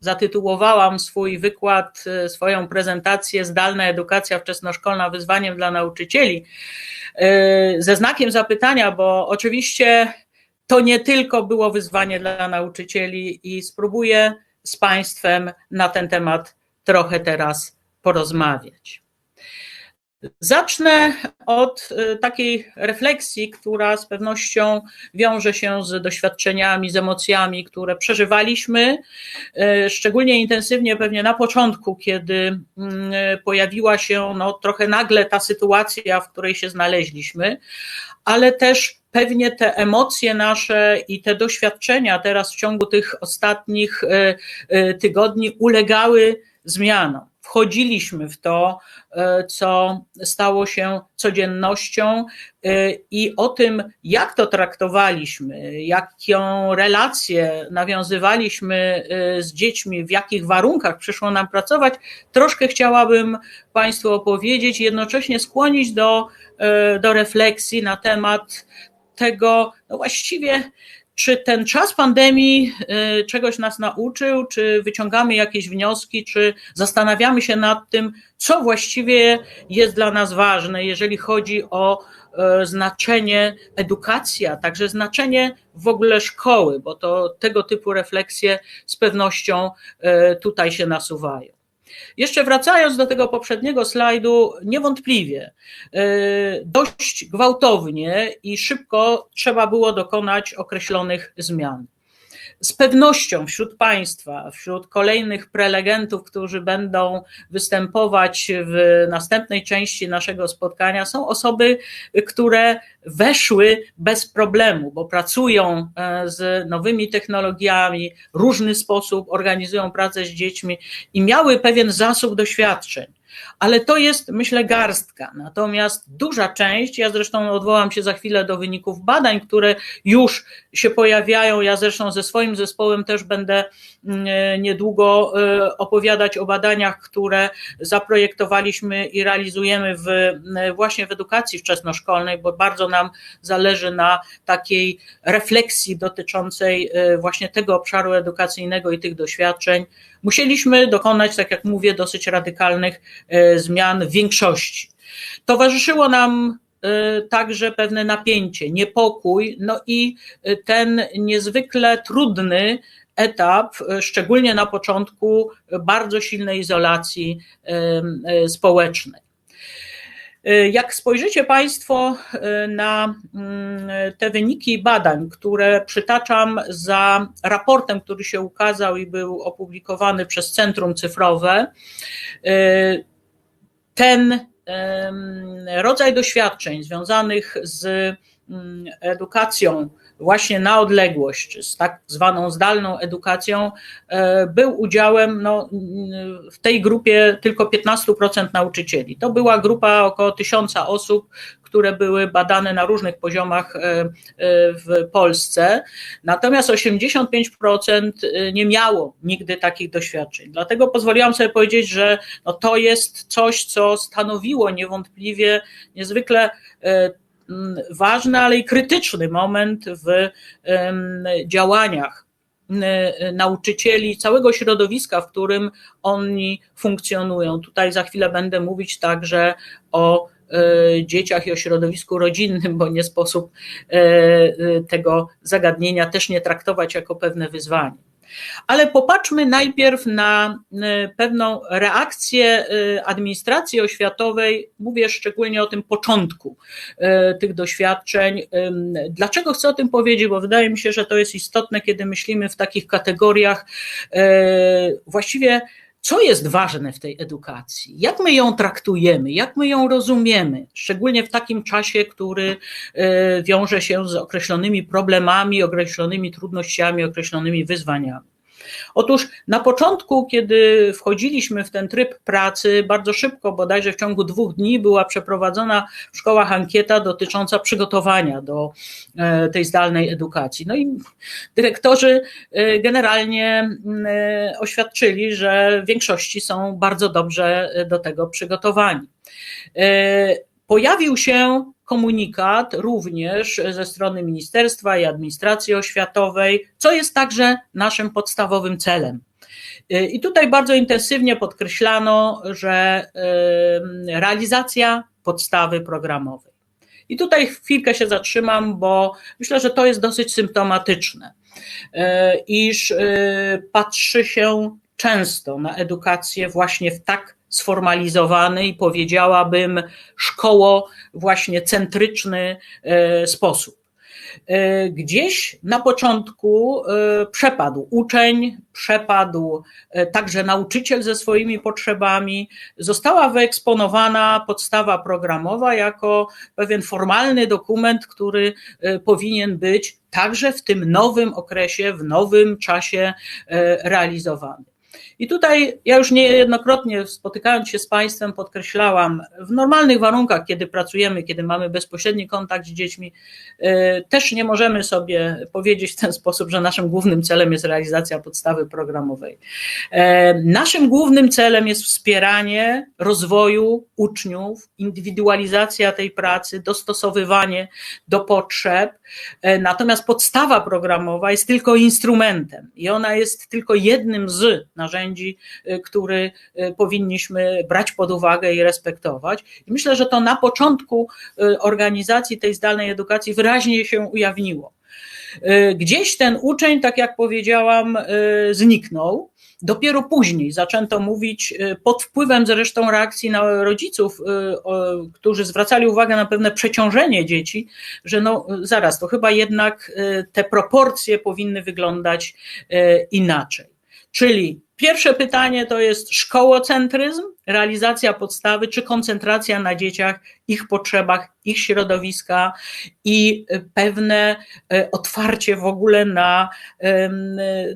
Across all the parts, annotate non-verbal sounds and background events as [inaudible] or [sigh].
zatytułowałam swój wykład, swoją prezentację Zdalna edukacja wczesnoszkolna wyzwaniem dla nauczycieli ze znakiem zapytania, bo oczywiście to nie tylko było wyzwanie dla nauczycieli i spróbuję z Państwem na ten temat trochę teraz porozmawiać. Zacznę od y, takiej refleksji, która z pewnością wiąże się z doświadczeniami, z emocjami, które przeżywaliśmy, y, szczególnie intensywnie pewnie na początku, kiedy mm, pojawiła się no, trochę nagle ta sytuacja, w której się znaleźliśmy, ale też pewnie te emocje nasze i te doświadczenia teraz w ciągu tych ostatnich y, tygodni ulegały zmianom wchodziliśmy w to, e, co stało się codziennością e, i o tym, jak to traktowaliśmy, jaką relację nawiązywaliśmy e, z dziećmi, w jakich warunkach przyszło nam pracować, troszkę chciałabym Państwu opowiedzieć, jednocześnie skłonić do, do refleksji na temat tego, no właściwie czy ten czas pandemii y, czegoś nas nauczył, czy wyciągamy jakieś wnioski, czy zastanawiamy się nad tym, co właściwie jest dla nas ważne, jeżeli chodzi o y, znaczenie edukacji, a także znaczenie w ogóle szkoły, bo to tego typu refleksje z pewnością y, tutaj się nasuwają. Jeszcze wracając do tego poprzedniego slajdu, niewątpliwie e, dość gwałtownie i szybko trzeba było dokonać określonych zmian z pewnością wśród Państwa, wśród kolejnych prelegentów, którzy będą występować w następnej części naszego spotkania, są osoby, które weszły bez problemu, bo pracują e, z nowymi technologiami, w różny sposób organizują pracę z dziećmi i miały pewien zasób doświadczeń ale to jest, myślę, garstka. Natomiast duża część, ja zresztą odwołam się za chwilę do wyników badań, które już się pojawiają. Ja zresztą ze swoim zespołem też będę mm, niedługo e, opowiadać o badaniach, które zaprojektowaliśmy i realizujemy w, właśnie w edukacji wczesnoszkolnej, bo bardzo nam zależy na takiej refleksji dotyczącej e, właśnie tego obszaru edukacyjnego i tych doświadczeń musieliśmy dokonać, tak jak mówię, dosyć radykalnych e, zmian w większości. Towarzyszyło nam e, także pewne napięcie, niepokój, no i e, ten niezwykle trudny etap, szczególnie na początku bardzo silnej izolacji społecznej. Y, jak spojrzycie Państwo y, na mm, te wyniki badań, które przytaczam za raportem, który się ukazał i był opublikowany przez Centrum Cyfrowe, y, ten rodzaj doświadczeń związanych z mm, edukacją właśnie na odległość, z tak zwaną zdalną edukacją, e, był udziałem no, w tej grupie tylko 15% nauczycieli. To była grupa około tysiąca osób, które były badane na różnych poziomach e, e, w Polsce, natomiast 85% nie miało nigdy takich doświadczeń. Dlatego pozwoliłam sobie powiedzieć, że no to jest coś, co stanowiło niewątpliwie niezwykle ważny, ale i krytyczny moment w działaniach nauczycieli, całego środowiska, w którym oni funkcjonują. Tutaj za chwilę będę mówić także o e, dzieciach i o środowisku rodzinnym, bo nie sposób e, e, tego zagadnienia też nie traktować jako pewne wyzwanie. Ale popatrzmy najpierw na y, pewną reakcję y, administracji oświatowej, mówię szczególnie o tym początku y, tych doświadczeń. Dlaczego chcę o tym powiedzieć? Bo wydaje mi się, że to jest istotne, kiedy myślimy w takich kategoriach właściwie co jest ważne w tej edukacji, jak my ją traktujemy, jak my ją rozumiemy, szczególnie w takim czasie, który e, wiąże się z określonymi problemami, określonymi trudnościami, określonymi wyzwaniami. Otóż na początku, kiedy wchodziliśmy w ten tryb pracy, bardzo szybko, bodajże w ciągu dwóch dni, była przeprowadzona w szkołach ankieta dotycząca przygotowania do e, tej zdalnej edukacji. No i dyrektorzy e, generalnie e, oświadczyli, że w większości są bardzo dobrze do tego przygotowani. Pojawił się komunikat również ze strony ministerstwa i administracji oświatowej, co jest także naszym podstawowym celem. I tutaj bardzo intensywnie podkreślano, że realizacja podstawy programowej. I tutaj chwilkę się zatrzymam, bo myślę, że to jest dosyć symptomatyczne, iż patrzy się często na edukację właśnie w tak sformalizowany i powiedziałabym szkoło właśnie centryczny e, sposób. E, gdzieś na początku e, przepadł uczeń, przepadł także nauczyciel ze swoimi potrzebami. Została wyeksponowana podstawa programowa jako pewien formalny dokument, który powinien być także w tym nowym okresie, w nowym czasie realizowany. I tutaj ja już niejednokrotnie spotykając się z Państwem podkreślałam, w normalnych warunkach, kiedy pracujemy, kiedy mamy bezpośredni kontakt z dziećmi, e, też nie możemy sobie powiedzieć w ten sposób, że naszym głównym celem jest realizacja podstawy programowej. E, naszym głównym celem jest wspieranie rozwoju uczniów, indywidualizacja tej pracy, dostosowywanie do potrzeb. E, natomiast podstawa programowa jest tylko instrumentem i ona jest tylko jednym z narzędzi, y, który y, powinniśmy brać pod uwagę i respektować. I myślę, że to na początku y, organizacji tej zdalnej edukacji wyraźnie się ujawniło. Gdzieś ten uczeń, tak jak powiedziałam, zniknął. Dopiero później zaczęto mówić, pod wpływem zresztą reakcji na rodziców, którzy zwracali uwagę na pewne przeciążenie dzieci, że no zaraz, to chyba jednak te proporcje powinny wyglądać inaczej. Czyli pierwsze pytanie to jest szkołocentryzm, realizacja podstawy, czy koncentracja na dzieciach, ich potrzebach, ich środowiska i pewne e, otwarcie w ogóle na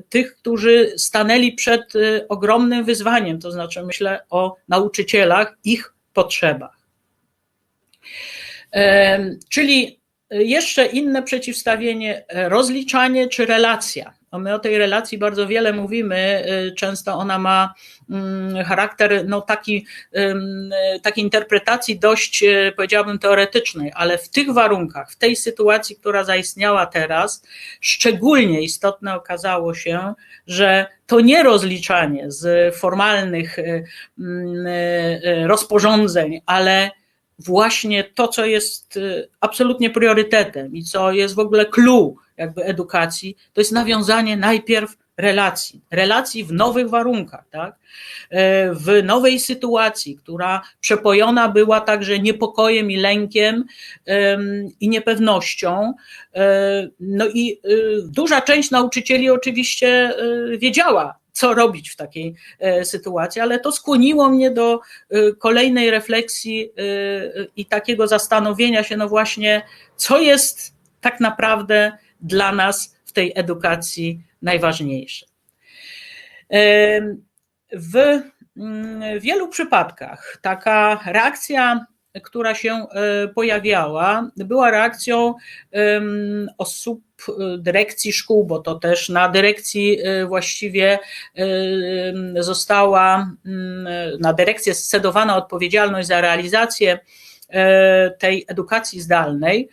tych, którzy stanęli przed e, ogromnym wyzwaniem, to znaczy myślę o nauczycielach, ich potrzebach. Czyli jeszcze inne przeciwstawienie, e, rozliczanie czy relacja. No my o tej relacji bardzo wiele mówimy, y, często ona ma mm, charakter no, taki, takiej interpretacji dość, y, powiedziałabym, teoretycznej, ale w tych warunkach, w tej sytuacji, która zaistniała teraz, szczególnie istotne okazało się, że to nie rozliczanie z formalnych y, rozporządzeń, ale właśnie to, co jest absolutnie priorytetem i co jest w ogóle clue jakby edukacji, to jest nawiązanie najpierw relacji, relacji w nowych warunkach, tak? E, w nowej sytuacji, która przepojona była także niepokojem i lękiem i niepewnością. E, no i e, duża część nauczycieli oczywiście wiedziała, co robić w takiej sytuacji, ale to skłoniło mnie do kolejnej refleksji i takiego zastanowienia się, no właśnie, co jest tak naprawdę dla nas w tej edukacji najważniejsze. W mm, wielu przypadkach taka reakcja, która się e, pojawiała, była reakcją osób dyrekcji szkół, bo to też na dyrekcji e, właściwie została, mm, na dyrekcję scedowana odpowiedzialność za realizację e, tej edukacji zdalnej.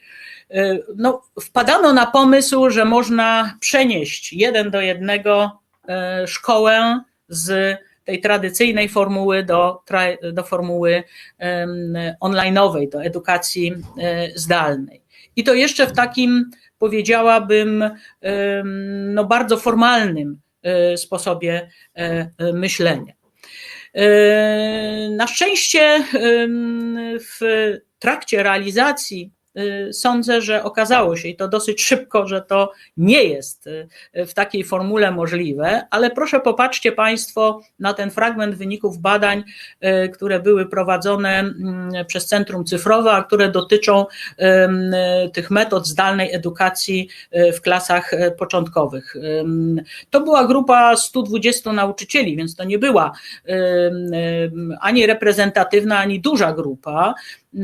E, no, wpadano na pomysł, że można przenieść jeden do jednego e, szkołę z tej tradycyjnej formuły do, do formuły onlineowej, do edukacji e, zdalnej. I to jeszcze w takim, powiedziałabym, no bardzo formalnym sposobie myślenia. Na szczęście w trakcie realizacji sądzę, że okazało się i to dosyć szybko, że to nie jest y, w takiej formule możliwe, ale proszę popatrzcie Państwo na ten fragment wyników badań, y, które były prowadzone mm, przez Centrum Cyfrowe, a które dotyczą tych metod zdalnej edukacji w klasach początkowych. To była grupa 120 nauczycieli, więc to nie była ani reprezentatywna, ani duża grupa.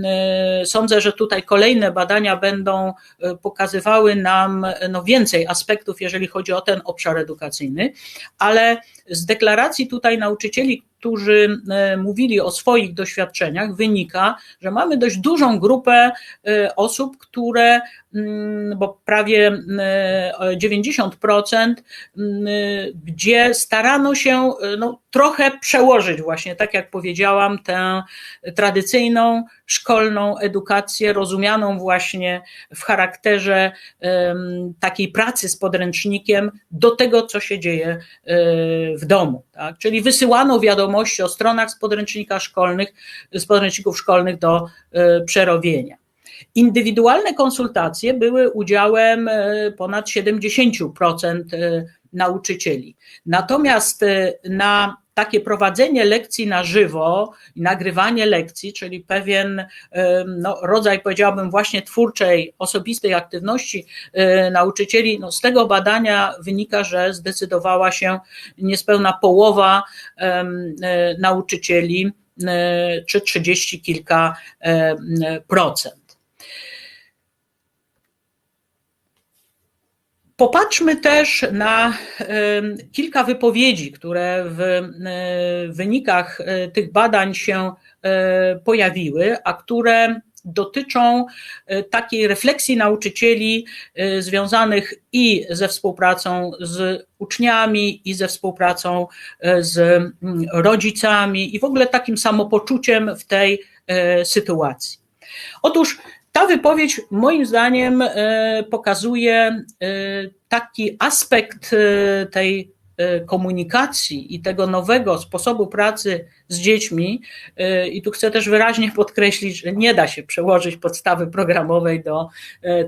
E, sądzę, że tutaj kolejne badania będą e, pokazywały nam no, więcej aspektów, jeżeli chodzi o ten obszar edukacyjny, ale z deklaracji tutaj nauczycieli którzy mówili o swoich doświadczeniach, wynika, że mamy dość dużą grupę osób, które Mm, bo prawie 90%, mm, mm, gdzie starano się no, trochę przełożyć właśnie, tak jak powiedziałam, tę tradycyjną szkolną edukację, rozumianą właśnie w charakterze takiej pracy z podręcznikiem do tego, co się dzieje e, w domu. Tak? Czyli wysyłano wiadomości o stronach z podręcznika szkolnych, z podręczników szkolnych do e, przerobienia. Indywidualne konsultacje były udziałem e, ponad 70% e, nauczycieli. Natomiast na takie prowadzenie lekcji na żywo, nagrywanie lekcji, czyli pewien no, rodzaj, powiedziałabym, właśnie twórczej, osobistej aktywności nauczycieli, no, z tego badania wynika, że zdecydowała się niespełna połowa nauczycieli, czy trzydzieści kilka procent. Popatrzmy też na kilka wypowiedzi, które w e, wynikach e, tych badań się e, pojawiły, a które dotyczą takiej refleksji nauczycieli związanych i ze współpracą z uczniami, i ze współpracą z rodzicami, i w ogóle takim samopoczuciem w tej sytuacji. Otóż ta wypowiedź moim zdaniem e, pokazuje e, taki aspekt e, tej komunikacji i tego nowego sposobu pracy z dziećmi. I tu chcę też wyraźnie podkreślić, że nie da się przełożyć podstawy programowej do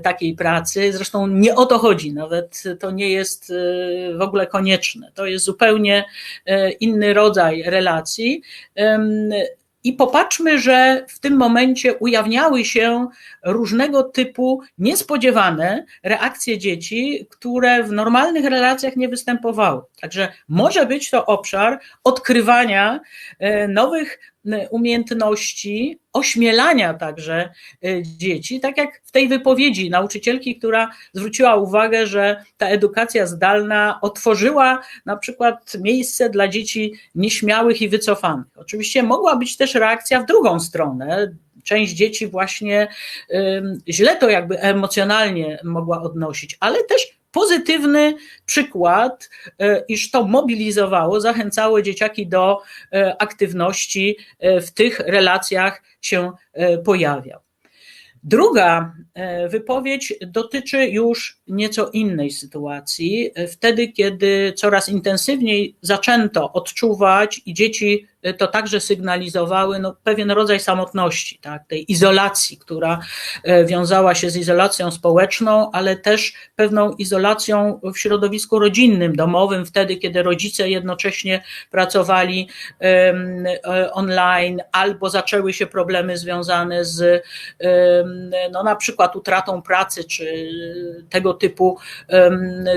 takiej pracy. Zresztą nie o to chodzi, nawet to nie jest w ogóle konieczne. To jest zupełnie inny rodzaj relacji. I popatrzmy, że w tym momencie ujawniały się różnego typu niespodziewane reakcje dzieci, które w normalnych relacjach nie występowały. Także może być to obszar odkrywania e, nowych umiejętności, ośmielania także e, dzieci, tak jak w tej wypowiedzi nauczycielki, która zwróciła uwagę, że ta edukacja zdalna otworzyła na przykład miejsce dla dzieci nieśmiałych i wycofanych. Oczywiście mogła być też reakcja w drugą stronę, część dzieci właśnie źle to jakby emocjonalnie mogła odnosić, ale też pozytywny przykład, e, iż to mobilizowało, zachęcało dzieciaki do e, aktywności e, w tych relacjach się pojawiał. Druga wypowiedź dotyczy już nieco innej sytuacji. Wtedy, kiedy coraz intensywniej zaczęto odczuwać i dzieci to także sygnalizowały no, pewien rodzaj samotności, tak, tej izolacji, która e, wiązała się z izolacją społeczną, ale też pewną izolacją w środowisku rodzinnym, domowym, wtedy, kiedy rodzice jednocześnie pracowali e, online, albo zaczęły się problemy związane z no, na przykład utratą pracy, czy tego typu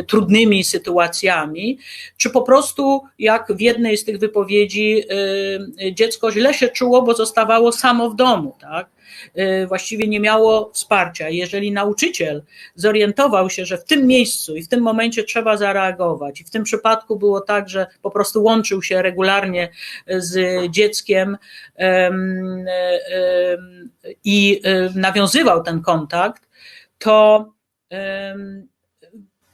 trudnymi sytuacjami, czy po prostu, jak w jednej z tych wypowiedzi, Y, dziecko źle się czuło, bo zostawało samo w domu, tak? Y, właściwie nie miało wsparcia. Jeżeli nauczyciel zorientował się, że w tym miejscu i w tym momencie trzeba zareagować, i w tym przypadku było tak, że po prostu łączył się regularnie z dzieckiem i y, nawiązywał ten kontakt, to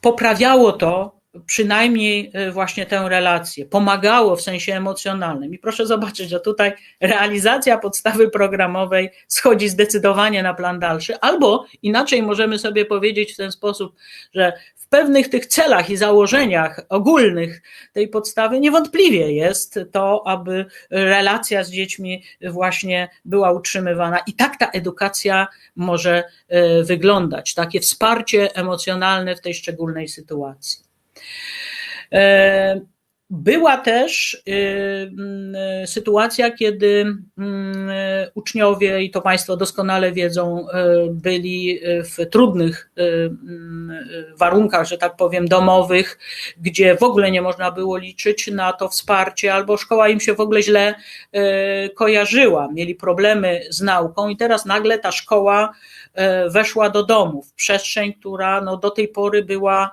poprawiało to przynajmniej e, właśnie tę relację, pomagało w sensie emocjonalnym. I proszę zobaczyć, że tutaj realizacja podstawy programowej schodzi zdecydowanie na plan dalszy, albo inaczej możemy sobie powiedzieć w ten sposób, że pewnych tych celach i założeniach ogólnych tej podstawy niewątpliwie jest to, aby relacja z dziećmi właśnie była utrzymywana. I tak ta edukacja może e, wyglądać, takie wsparcie emocjonalne w tej szczególnej sytuacji. Była też y, mm, sytuacja, kiedy mm, uczniowie, i to Państwo doskonale wiedzą, y, byli w trudnych y, mm, warunkach, że tak powiem, domowych, gdzie w ogóle nie można było liczyć na to wsparcie, albo szkoła im się w ogóle źle kojarzyła, mieli problemy z nauką, i teraz nagle ta szkoła weszła do domu, w przestrzeń, która no, do tej pory była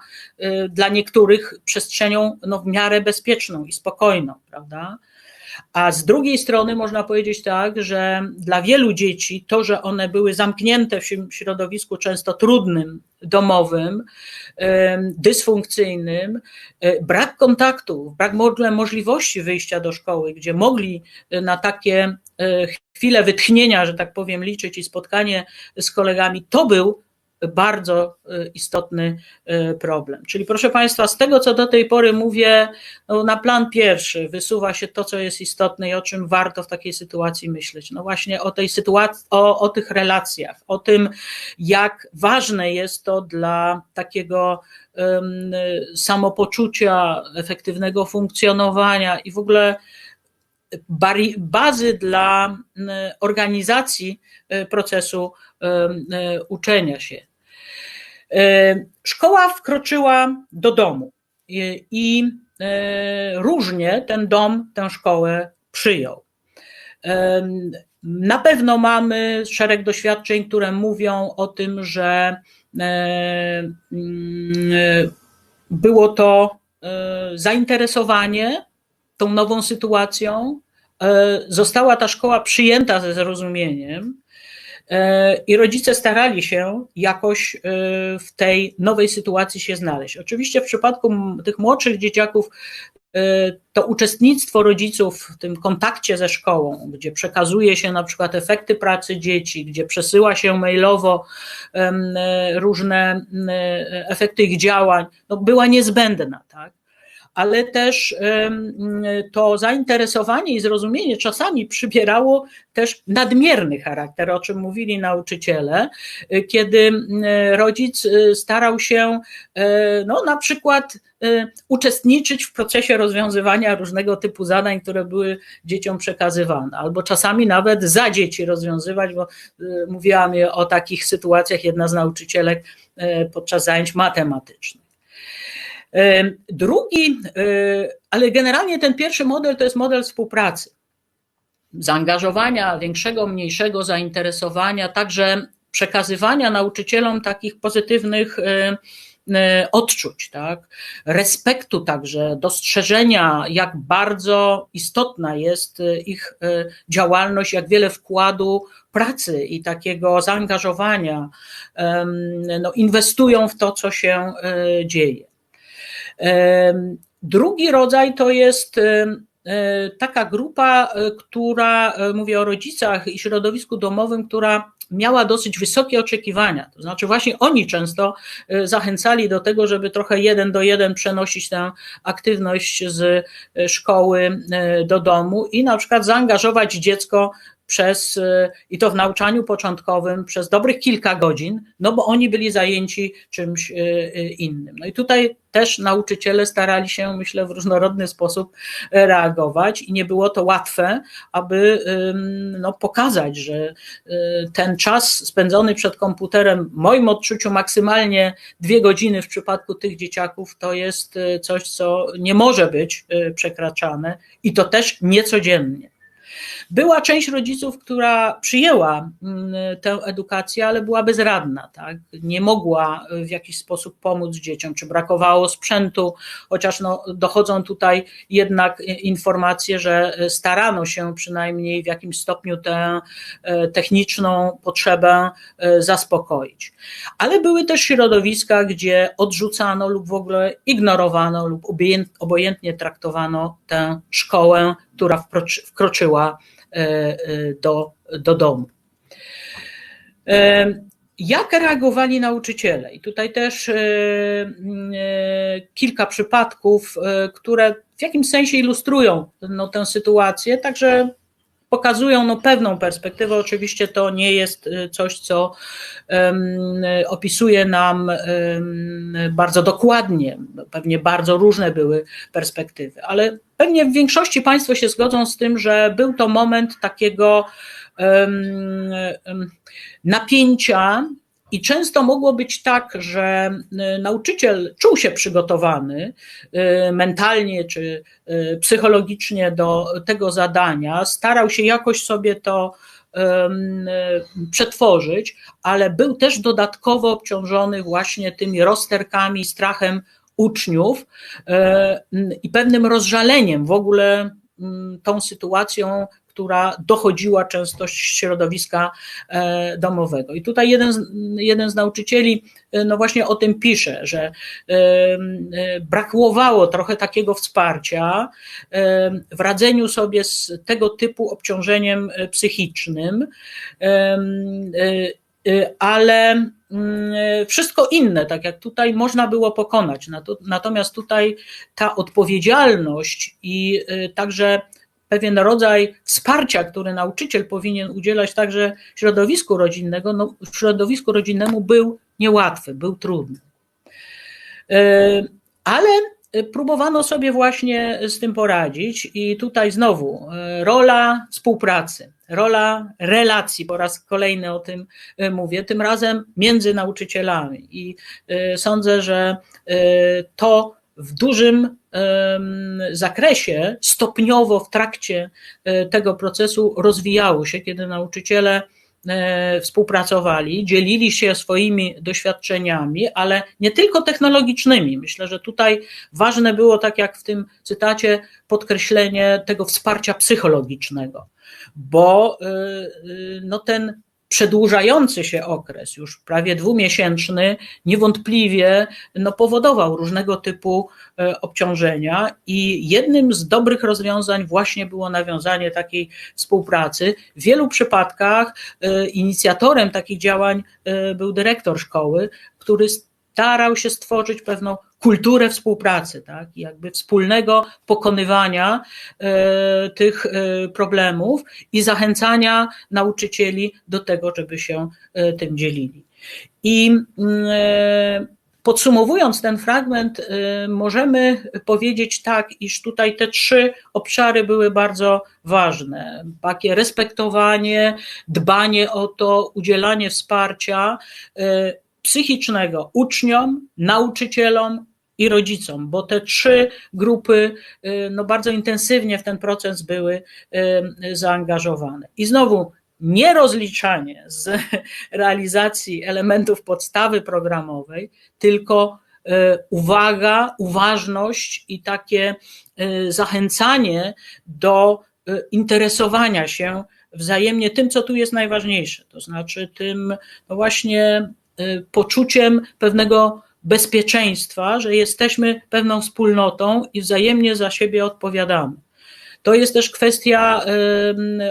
dla niektórych przestrzenią no, w miarę bezpieczną i spokojną, prawda? A z drugiej strony można powiedzieć tak, że dla wielu dzieci to, że one były zamknięte w środowisku często trudnym, domowym, dysfunkcyjnym, e, brak kontaktów, brak możliwości wyjścia do szkoły, gdzie mogli na takie chwile wytchnienia, że tak powiem, liczyć i spotkanie z kolegami, to był bardzo y, istotny y, problem. Czyli proszę Państwa, z tego co do tej pory mówię, no na plan pierwszy wysuwa się to, co jest istotne i o czym warto w takiej sytuacji myśleć. No właśnie o tej sytuacji, o, o tych relacjach, o tym, jak ważne jest to dla takiego um, samopoczucia, efektywnego funkcjonowania i w ogóle bazy dla organizacji y, procesu uczenia się. Szkoła wkroczyła do domu i różnie ten dom tę szkołę przyjął. Na pewno mamy szereg doświadczeń, które mówią o tym, że mm, było to zainteresowanie tą nową sytuacją. Została ta szkoła przyjęta ze zrozumieniem E, i rodzice starali się jakoś e, w tej nowej sytuacji się znaleźć. Oczywiście w przypadku tych młodszych dzieciaków e, to uczestnictwo rodziców w tym kontakcie ze szkołą, gdzie przekazuje się na przykład efekty pracy dzieci, gdzie przesyła się mailowo różne efekty ich działań, no była niezbędna. Tak? Ale też to zainteresowanie i zrozumienie czasami przybierało też nadmierny charakter, o czym mówili nauczyciele, kiedy rodzic y, starał się e, no, na przykład y, uczestniczyć w procesie rozwiązywania różnego typu zadań, które były dzieciom przekazywane, albo czasami nawet za dzieci rozwiązywać, bo y, mówiłam o takich sytuacjach jedna z nauczycielek podczas zajęć matematycznych. Drugi, e, ale generalnie ten pierwszy model to jest model współpracy, zaangażowania, większego, mniejszego zainteresowania, także przekazywania nauczycielom takich pozytywnych e, e, odczuć, tak? respektu także, dostrzeżenia, jak bardzo istotna jest ich działalność, jak wiele wkładu pracy i takiego zaangażowania no, inwestują w to, co się dzieje. Drugi rodzaj to jest e, taka grupa, e, która, e, mówię o rodzicach i środowisku domowym, która miała dosyć wysokie oczekiwania. To znaczy, właśnie oni często zachęcali do tego, żeby trochę jeden do jeden przenosić tę aktywność z szkoły do domu i na przykład zaangażować dziecko przez, y, i to w nauczaniu początkowym, przez dobrych kilka godzin, no bo oni byli zajęci czymś y, y, innym. No i tutaj też nauczyciele starali się, myślę, w różnorodny sposób reagować i nie było to łatwe, aby no, pokazać, że ten czas spędzony przed komputerem, w moim odczuciu maksymalnie dwie godziny w przypadku tych dzieciaków, to jest coś, co nie może być przekraczane i to też niecodziennie. Była część rodziców, która przyjęła mm, tę edukację, ale była bezradna, tak? nie mogła w jakiś sposób pomóc dzieciom, czy brakowało sprzętu, chociaż no, dochodzą tutaj jednak informacje, że starano się przynajmniej w jakimś stopniu tę e, techniczną potrzebę e, zaspokoić. Ale były też środowiska, gdzie odrzucano lub w ogóle ignorowano lub obojętnie traktowano tę szkołę, która wkroczyła E, e, do, do domu. E, jak reagowali nauczyciele? I tutaj też kilka przypadków, które w jakimś sensie ilustrują no, tę sytuację, także pokazują no, pewną perspektywę. Oczywiście to nie jest coś, co um, opisuje nam um, bardzo dokładnie. Pewnie bardzo różne były perspektywy, ale pewnie w większości Państwo się zgodzą z tym, że był to moment takiego um, napięcia i często mogło być tak, że y, nauczyciel czuł się przygotowany y, mentalnie czy y, psychologicznie do tego zadania, starał się jakoś sobie to przetworzyć, ale był też dodatkowo obciążony właśnie tymi rozterkami, strachem uczniów i pewnym rozżaleniem w ogóle tą sytuacją, która dochodziła często środowiska e, domowego. I tutaj jeden z, jeden z nauczycieli e, no właśnie o tym pisze, że brakowało trochę takiego wsparcia w radzeniu sobie z tego typu obciążeniem psychicznym, ale mm, wszystko inne, tak jak tutaj, można było pokonać. Natomiast tutaj ta odpowiedzialność i także pewien rodzaj wsparcia, który nauczyciel powinien udzielać także środowisku rodzinnego, no, środowisku rodzinnemu był niełatwy, był trudny. E, ale próbowano sobie właśnie z tym poradzić, i tutaj znowu e, rola współpracy, rola relacji, po raz kolejny o tym e, mówię, tym razem między nauczycielami. I sądzę, że to w dużym zakresie stopniowo w trakcie e, tego procesu rozwijało się, kiedy nauczyciele e, współpracowali, dzielili się swoimi doświadczeniami, ale nie tylko technologicznymi. Myślę, że tutaj ważne było, tak jak w tym cytacie, podkreślenie tego wsparcia psychologicznego, bo e, no ten przedłużający się okres, już prawie dwumiesięczny, niewątpliwie no, powodował różnego typu e, obciążenia i jednym z dobrych rozwiązań właśnie było nawiązanie takiej współpracy. W wielu przypadkach e, inicjatorem takich działań e, był dyrektor szkoły, który starał się stworzyć pewną kulturę współpracy, tak, jakby wspólnego pokonywania e, tych e, problemów i zachęcania nauczycieli do tego, żeby się e, tym dzielili. I mm, Podsumowując ten fragment, możemy powiedzieć tak, iż tutaj te trzy obszary były bardzo ważne. Takie respektowanie, dbanie o to, udzielanie wsparcia, psychicznego uczniom, nauczycielom i rodzicom, bo te trzy grupy y, no, bardzo intensywnie w ten proces były y, zaangażowane. I znowu nierozliczanie z [laughs] realizacji elementów podstawy programowej, tylko y, uwaga, uważność i takie zachęcanie do interesowania się wzajemnie tym, co tu jest najważniejsze, to znaczy tym no właśnie poczuciem pewnego bezpieczeństwa, że jesteśmy pewną wspólnotą i wzajemnie za siebie odpowiadamy. To jest też kwestia,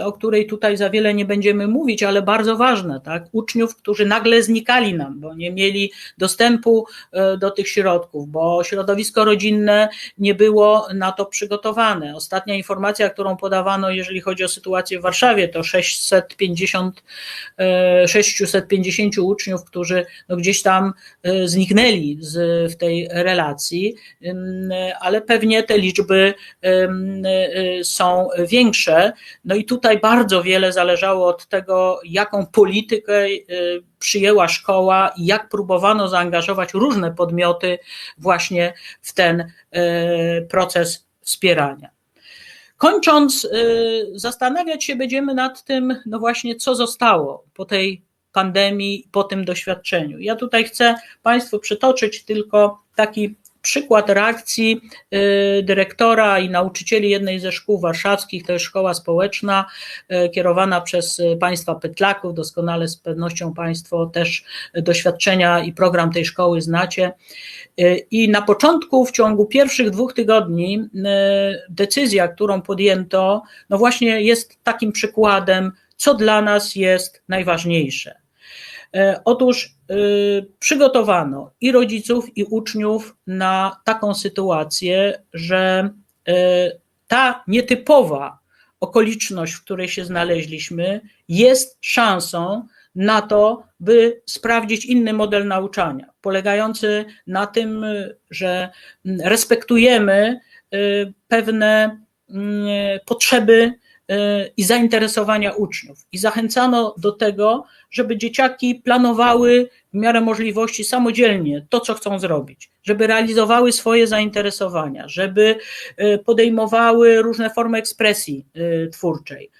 o której tutaj za wiele nie będziemy mówić, ale bardzo ważna, tak? Uczniów, którzy nagle znikali nam, bo nie mieli dostępu e, do tych środków, bo środowisko rodzinne nie było na to przygotowane. Ostatnia informacja, którą podawano, jeżeli chodzi o sytuację w Warszawie, to 650, 650 e, uczniów, którzy no gdzieś tam e, zniknęli z, w tej relacji, ale pewnie te liczby są większe. No i tutaj bardzo wiele zależało od tego, jaką politykę y, przyjęła szkoła i jak próbowano zaangażować różne podmioty właśnie w ten y, proces wspierania. Kończąc, y, zastanawiać się będziemy nad tym, no właśnie, co zostało po tej pandemii, po tym doświadczeniu. Ja tutaj chcę Państwu przytoczyć tylko taki przykład reakcji y, dyrektora i nauczycieli jednej ze szkół warszawskich, to jest szkoła społeczna y, kierowana przez y, państwa Pytlaków, doskonale z pewnością Państwo też doświadczenia i program tej szkoły znacie. I na początku, w ciągu pierwszych dwóch tygodni, decyzja, którą podjęto, no właśnie jest takim przykładem, co dla nas jest najważniejsze. Otóż Y, przygotowano i rodziców, i uczniów na taką sytuację, że y, ta nietypowa okoliczność, w której się znaleźliśmy, jest szansą na to, by sprawdzić inny model nauczania, polegający na tym, że respektujemy pewne potrzeby i zainteresowania uczniów. I zachęcano do tego, żeby dzieciaki planowały w miarę możliwości samodzielnie to, co chcą zrobić, żeby realizowały swoje zainteresowania, żeby e, podejmowały różne formy ekspresji e, twórczej.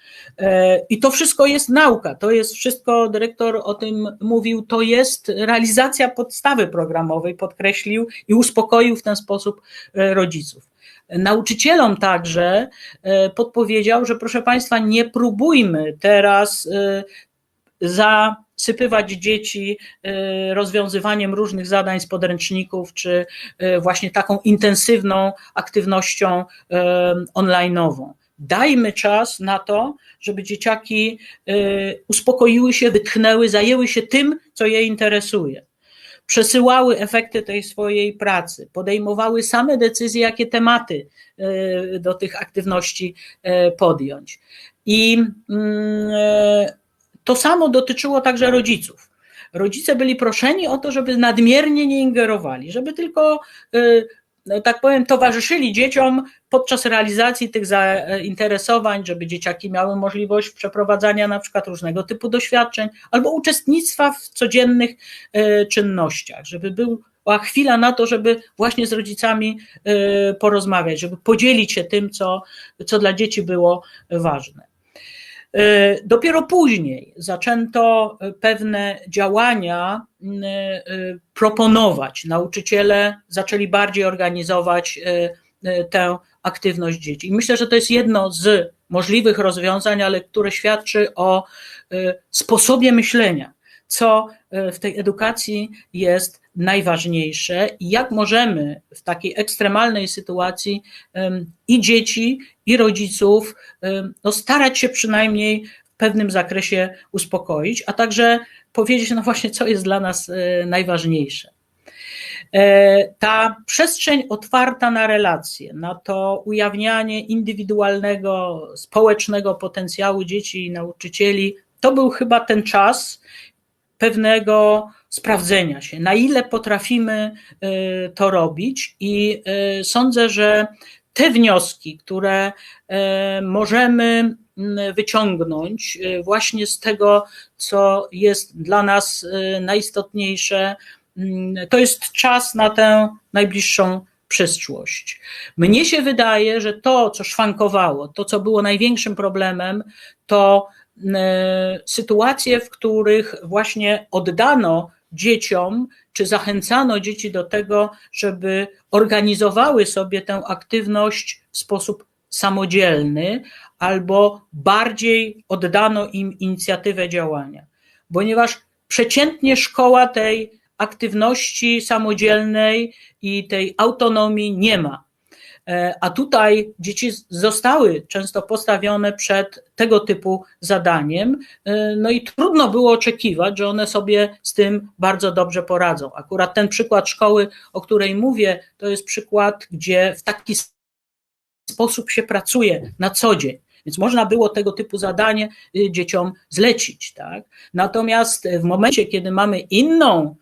I to wszystko jest nauka, to jest wszystko, dyrektor o tym mówił, to jest realizacja podstawy programowej, podkreślił i uspokoił w ten sposób rodziców. Nauczycielom także podpowiedział, że proszę Państwa, nie próbujmy teraz zasypywać dzieci rozwiązywaniem różnych zadań z podręczników, czy właśnie taką intensywną aktywnością online'ową. Dajmy czas na to, żeby dzieciaki uspokoiły się, wytchnęły, zajęły się tym, co je interesuje przesyłały efekty tej swojej pracy, podejmowały same decyzje, jakie tematy e, do tych aktywności e, podjąć. I mm, e, to samo dotyczyło także rodziców. Rodzice byli proszeni o to, żeby nadmiernie nie ingerowali, żeby tylko no, tak powiem, towarzyszyli dzieciom podczas realizacji tych zainteresowań, żeby dzieciaki miały możliwość przeprowadzania na przykład różnego typu doświadczeń albo uczestnictwa w codziennych e, czynnościach, żeby była chwila na to, żeby właśnie z rodzicami e, porozmawiać, żeby podzielić się tym, co, co dla dzieci było ważne. E, dopiero później zaczęto pewne działania e, proponować. Nauczyciele zaczęli bardziej organizować e, tę aktywność dzieci. I myślę, że to jest jedno z możliwych rozwiązań, ale które świadczy o sposobie myślenia, co w tej edukacji jest najważniejsze i jak możemy w takiej ekstremalnej sytuacji i dzieci, i rodziców no, starać się przynajmniej w pewnym zakresie uspokoić, a także powiedzieć, no właśnie, co jest dla nas e, najważniejsze. E, ta przestrzeń otwarta na relacje, na to ujawnianie indywidualnego, społecznego potencjału dzieci i nauczycieli, to był chyba ten czas pewnego sprawdzenia się, na ile potrafimy y, to robić, i y, sądzę, że te wnioski, które y, możemy mm, wyciągnąć właśnie z tego, co jest dla nas najistotniejsze, mm, to jest czas na tę najbliższą przyszłość. Mnie się wydaje, że to, co szwankowało, to, co było największym problemem, to sytuacje, w których właśnie oddano dzieciom, czy zachęcano dzieci do tego, żeby organizowały sobie tę aktywność w sposób samodzielny, albo bardziej oddano im inicjatywę działania. Ponieważ przeciętnie szkoła tej aktywności samodzielnej i tej autonomii nie ma. E, a tutaj dzieci zostały często postawione przed tego typu zadaniem, e, no i trudno było oczekiwać, że one sobie z tym bardzo dobrze poradzą. Akurat ten przykład szkoły, o której mówię, to jest przykład, gdzie w taki sposób się pracuje na co dzień. Więc można było tego typu zadanie y, dzieciom zlecić. Tak? Natomiast w momencie, kiedy mamy inną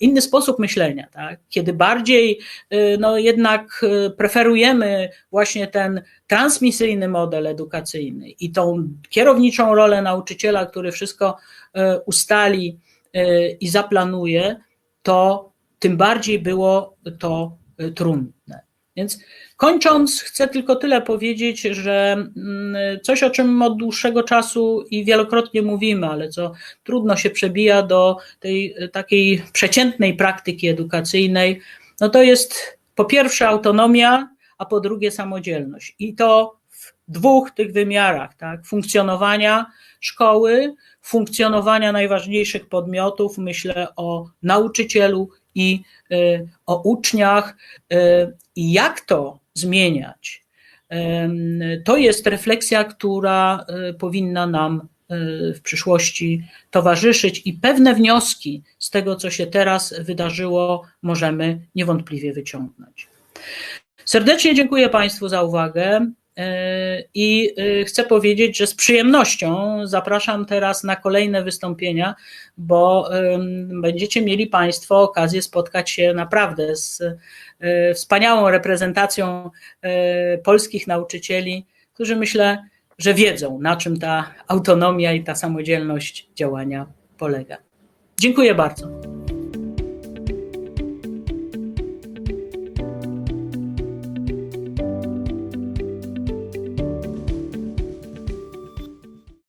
inny sposób myślenia, tak? kiedy bardziej y, no, jednak y, preferujemy właśnie ten transmisyjny model edukacyjny i tą kierowniczą rolę nauczyciela, który wszystko y, ustali i zaplanuje, to tym bardziej było to trudne. Więc kończąc, chcę tylko tyle powiedzieć, że mm, coś, o czym od dłuższego czasu i wielokrotnie mówimy, ale co trudno się przebija do tej takiej przeciętnej praktyki edukacyjnej, no to jest po pierwsze autonomia, a po drugie samodzielność. I to w dwóch tych wymiarach, tak? Funkcjonowania szkoły, funkcjonowania najważniejszych podmiotów, myślę o nauczycielu i y, o uczniach y, i jak to zmieniać. To jest refleksja, która powinna nam w przyszłości towarzyszyć i pewne wnioski z tego, co się teraz wydarzyło, możemy niewątpliwie wyciągnąć. Serdecznie dziękuję Państwu za uwagę. I y, chcę powiedzieć, że z przyjemnością zapraszam teraz na kolejne wystąpienia, bo będziecie mieli Państwo okazję spotkać się naprawdę z y, wspaniałą reprezentacją y, polskich nauczycieli, którzy myślę, że wiedzą, na czym ta autonomia i ta samodzielność działania polega. Dziękuję bardzo.